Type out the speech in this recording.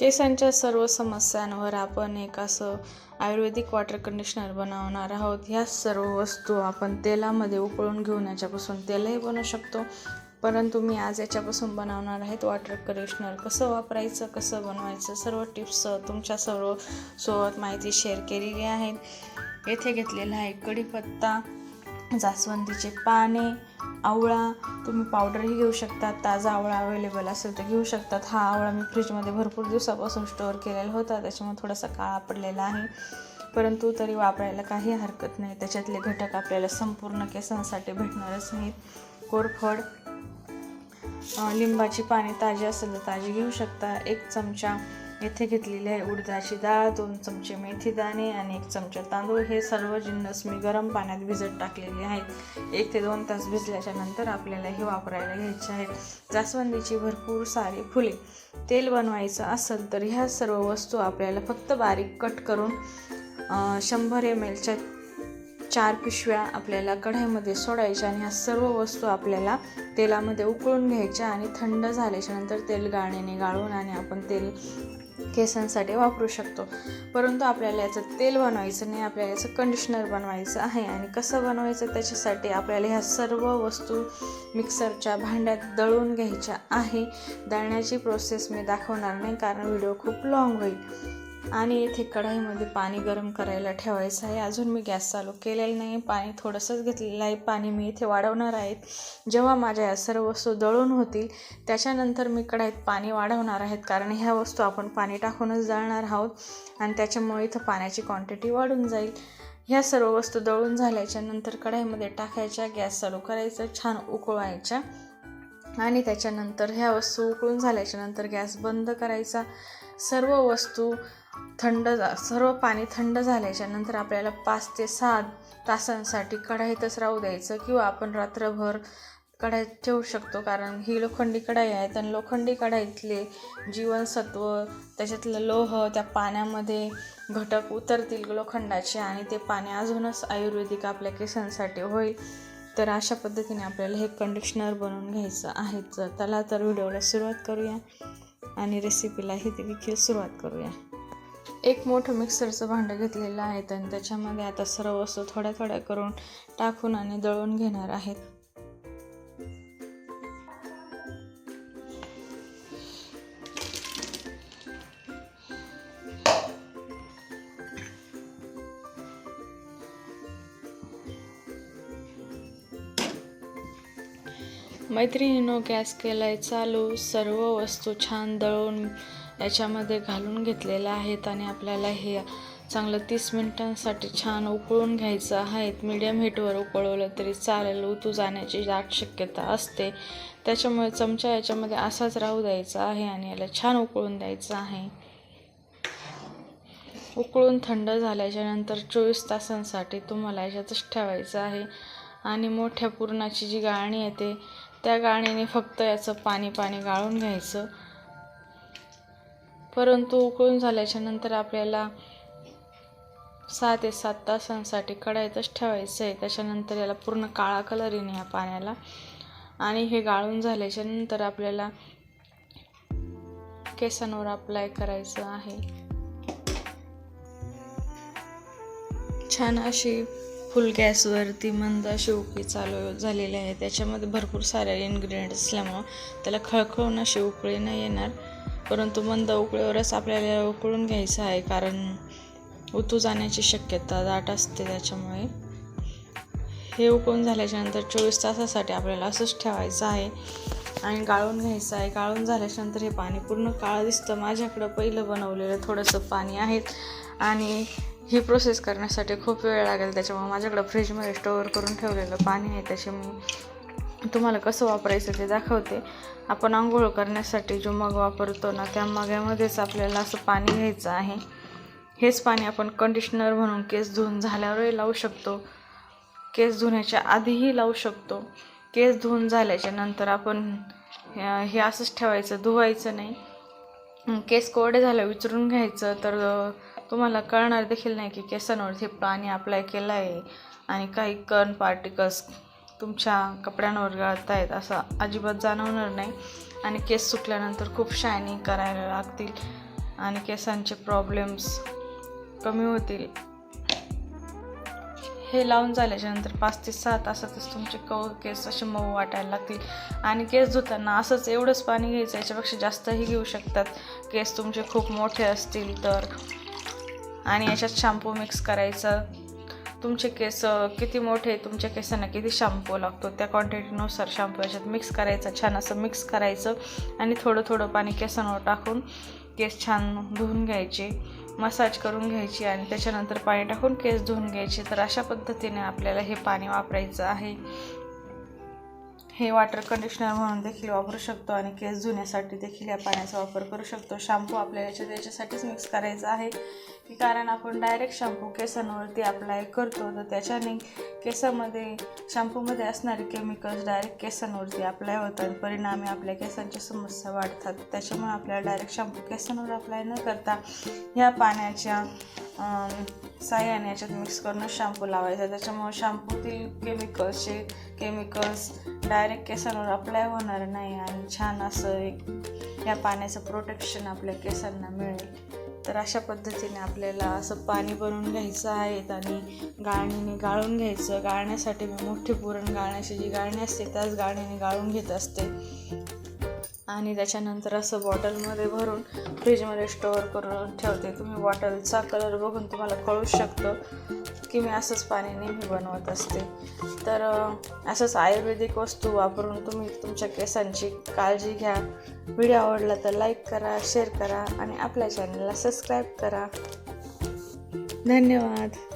केसांच्या सर्व समस्यांवर आपण एक असं आयुर्वेदिक वॉटर कंडिशनर बनवणार आहोत. ह्या सर्व वस्तू आपण तेलामध्ये उकळून घेऊन याच्यापासून तेलही बनवू शकतो. परंतु मी आज याच्यापासून बनवणार आहेत वॉटर कंडिशनर कसं वापरायचं कसं बनवायचं सर्व टिप्स तुमच्या सर्व सोबत माहिती शेअर केलेली आहे येथे घेतलेला आहे कढीपत्ता. जास्वंदीचे पाने आवळा तुम्ही पावडरही घेऊ शकता ताजा आवळा अवेलेबल असेल तर घेऊ शकतात हा आवळा मी फ्रीजमध्ये भरपूर दिवसापासून स्टोअर केलेला होता त्याच्यामुळे थोडासा काळा पडलेला आहे. परंतु तरी वापरायला काही हरकत नाही. त्याच्यातले घटक आपल्याला संपूर्ण केसांसाठी भेटणारच नाहीत. कोरफड लिंबाची पाने ताजी असेल तर ताजी घेऊ शकता. एक चमचा येथे घेतलेली आहे उडदाची डाळ दोन चमचे मेथी दाणे आणि एक चमचा तांदूळ. हे सर्व जिन्नस मी गरम पाण्यात भिजत टाकलेले आहेत. एक ते दोन तास भिजल्याच्या नंतर आपल्याला हे वापरायला घ्यायचे आहे. जास्वंदीची भरपूर सारी फुले. तेल बनवायचं असेल तर ह्या सर्व वस्तू आपल्याला फक्त बारीक कट करून शंभर एम एलच्या चार पिशव्या आपल्याला कढईमध्ये सोडायच्या आणि ह्या सर्व वस्तू आपल्याला तेलामध्ये उकळून घ्यायच्या आणि थंड झाल्याच्यानंतर तेल गाळणीने गाळून आणि आपण तेल केसांसाठी वापरू शकतो. परंतु आपल्याला याचं तेल बनवायचं नाही आपल्याला याचं कंडिशनर बनवायचं आहे. आणि कसं बनवायचं त्याच्यासाठी आपल्याला ह्या सर्व वस्तू मिक्सरच्या भांड्यात दळून घ्यायच्या आहे. दळण्याची प्रोसेस मी दाखवणार नाही कारण व्हिडिओ खूप लॉंग होईल. आणि इथे कढाईमध्ये पाणी गरम करायला ठेवायचं आहे. अजून मी गॅस चालू केलेलं नाही. पाणी थोडंसंच घेतलेलं आहे. पाणी मी इथे वाढवणार आहेत जेव्हा माझ्या या सर्व वस्तू दळून होतील त्याच्यानंतर मी कढाईत पाणी वाढवणार आहेत कारण ह्या वस्तू आपण पाणी टाकूनच दळणार आहोत आणि त्याच्यामुळे इथं पाण्याची क्वांटिटी वाढून जाईल. ह्या सर्व वस्तू दळून झाल्याच्यानंतर कढाईमध्ये टाकायच्या गॅस चालू करायचा छान उकळवायच्या. आणि त्याच्यानंतर ह्या वस्तू उकळून झाल्याच्यानंतर गॅस बंद करायचा. सर्व वस्तू थंड जा सर्व पाणी थंड झाल्याच्यानंतर आपल्याला पाच ते सहा तासांसाठी कढाईतच राहू द्यायचं किंवा आपण रात्रभर कढाईत ठेवू शकतो. कारण ही लोखंडी कढाई आहे आणि लोखंडी कढाईतले जीवनसत्व त्याच्यातलं लोह त्या पाण्यामध्ये घटक उतरतील लोखंडाचे आणि ते पाणी अजूनच आयुर्वेदिक आपल्या केसांसाठी होईल. तर अशा पद्धतीने आपल्याला हे कंडिशनर बनवून घ्यायचं आहे. चला त्याला तर व्हिडिओला सुरुवात करूया आणि रेसिपीलाही देखील सुरुवात करूया. एक मोठं मिक्सरचं भांडं घेतलेलं आहे आणि त्याच्यामध्ये आता सर्व वस्तू थोड्या थोड्या करून टाकून आणि दळून घेणार आहेत. मैत्रिणीनो गॅस केलाय चालू. सर्व वस्तू छान दळून याच्यामध्ये घालून घेतलेल्या आहेत आणि आपल्याला हे चांगलं तीस मिनटांसाठी छान उकळून घ्यायचं आहेत मीडियम हीटवर उकळवलं तरी चालेल उतू जाण्याची दाट शक्यता असते. त्याच्यामुळे चमचा याच्यामध्ये असाच राहू द्यायचा आहे आणि याला छान उकळून द्यायचं आहे. उकळून थंड झाल्याच्यानंतर चोवीस तासांसाठी तुम्हाला याच्यातच ठेवायचं आहे. आणि मोठ्या पुरणाची जी गाळणी येते त्या गाळणीने फक्त याचं पाणी पाणी गाळून घ्यायचं. परंतु उकळून झाल्याच्यानंतर आपल्याला सहा ते सात तासांसाठी कढाईतच ठेवायचं आहे. त्याच्यानंतर याला पूर्ण काळा कलर येणे या पाण्याला आणि हे गाळून झाल्याच्यानंतर आपल्याला केसांवर अप्लाय करायचं आहे. छान अशी फुल गॅसवरती मंद अशी उकळी चालू झालेली आहे. त्याच्यामध्ये भरपूर सारे इन्ग्रेडियंट असल्यामुळं त्याला खळखळून अशी उकळी नाही येणार. परंतु मंद उकळीवरच आपल्याला उकळून घ्यायचं आहे कारण उतू जाण्याची शक्यता दाट असते त्याच्यामुळे. हे उकळून झाल्याच्यानंतर चोवीस तासासाठी आपल्याला असंच ठेवायचं आहे. आणि गाळून घ्यायचं आहे. गाळून झाल्याच्यानंतर हे पाणी पूर्ण काळं दिसतं. माझ्याकडं पहिलं बनवलेलं थोडंसं पाणी आहे. आणि ही प्रोसेस करण्यासाठी खूप वेळ लागेल. त्याच्यामुळे माझ्याकडं फ्रीजमध्ये स्टोअर करून ठेवलेलं पाणी आहे. त्याच्यामुळे तुम्हाला कसं वापरायचं ते दाखवते. आपण आंघोळ करण्यासाठी जो मग वापरतो ना त्या मग्यामध्येच आपल्याला असं पाणी घ्यायचं आहे. हेच पाणी आपण कंडिशनर म्हणून केस धुवून झाल्यावरही लावू शकतो. केस धुण्याच्या आधीही लावू शकतो. केस धुवून झाल्याच्यानंतर आपण हे असंच ठेवायचं धुवायचं नाही. केस कोरडे झालं विचारून घ्यायचं तर तुम्हाला कळणार देखील नाही की केसांवरती पाणी अप्लाय केलं आहे. आणि काही कण पार्टिकल्स तुमच्या कपड्यांवर गळत आहेत असं अजिबात जाणवणार नाही. आणि केस सुकल्यानंतर खूप शायनिंग करायला लागतील. आणि केसांचे प्रॉब्लेम्स कमी होतील. हे लावून झाल्याच्यानंतर पाच ते सहा तासातच तुमचे कव केस असे मऊ वाटायला लागतील. आणि केस धुताना असंच एवढंच पाणी घ्यायचं याच्यापेक्षा जास्तही घेऊ शकतात. केस तुमचे खूप मोठे असतील तर. आणि याच्यात शॅम्पू मिक्स करायचा. तुमचे केस किती मोठे तुमच्या केसांना किती शॅम्पू लागतो त्या क्वांटिटीनुसार शॅम्पू याच्यात मिक्स करायचा छान असं मिक्स करायचं. आणि थोडं थोडं पाणी केसांवर टाकून केस छान धुवून घ्यायचे. मसाज करून घ्यायची आणि त्याच्यानंतर पाणी टाकून केस धुवून घ्यायचे. तर अशा पद्धतीने आपल्याला हे पाणी वापरायचं आहे. हे वॉटर कंडिशनर म्हणून देखील वापरू शकतो आणि केस धुण्यासाठी देखील या पाण्याचा वापर करू शकतो. शॅम्पू आपल्याला याच्या त्याच्यासाठीच मिक्स करायचा आहे. की कारण आपण डायरेक्ट शॅम्पू केसांवरती अप्लाय करतो. तर त्याच्याने केसामध्ये शॅम्पूमध्ये असणारे केमिकल्स डायरेक्ट केसांवरती अप्लाय होतात परिणामी आपल्या केसांच्या समस्या वाढतात. त्याच्यामुळे आपल्याला डायरेक्ट शॅम्पू केसांवर अप्लाय न करता ह्या पाण्याच्या साह्याने याच्यात मिक्स करून शॅम्पू लावायचा. त्याच्यामुळे शॅम्पूतील केमिकल्सचे केमिकल्स डायरेक्ट केसांवर अप्लाय होणार नाही आणि छान असं एक या पाण्याचं प्रोटेक्शन आपल्या केसांना मिळेल. तर अशा पद्धतीने आपल्याला असं पाणी बनवून घ्यायचं आहे आणि गाळणीने गाळून घ्यायचं. गाळण्यासाठी मी मोठी पुरण गाळण्याची जी गाळणी असते त्याच गाळणीने गाळून घेत असते. आणि त्याच्यानंतर असं बॉटलमध्ये भरून फ्रीजमध्ये स्टोअर करून ठेवते. तुम्ही बॉटलचा कलर बघून तुम्हाला कळू शकतं की मी असंच पाणी नेहमी बनवत असते. तर असंच आयुर्वेदिक वस्तू वापरून तुम्ही तुमच्या केसांची काळजी घ्या. व्हिडिओ आवडला तर लाईक करा शेअर करा आणि आपल्या चॅनलला सबस्क्राईब करा. धन्यवाद.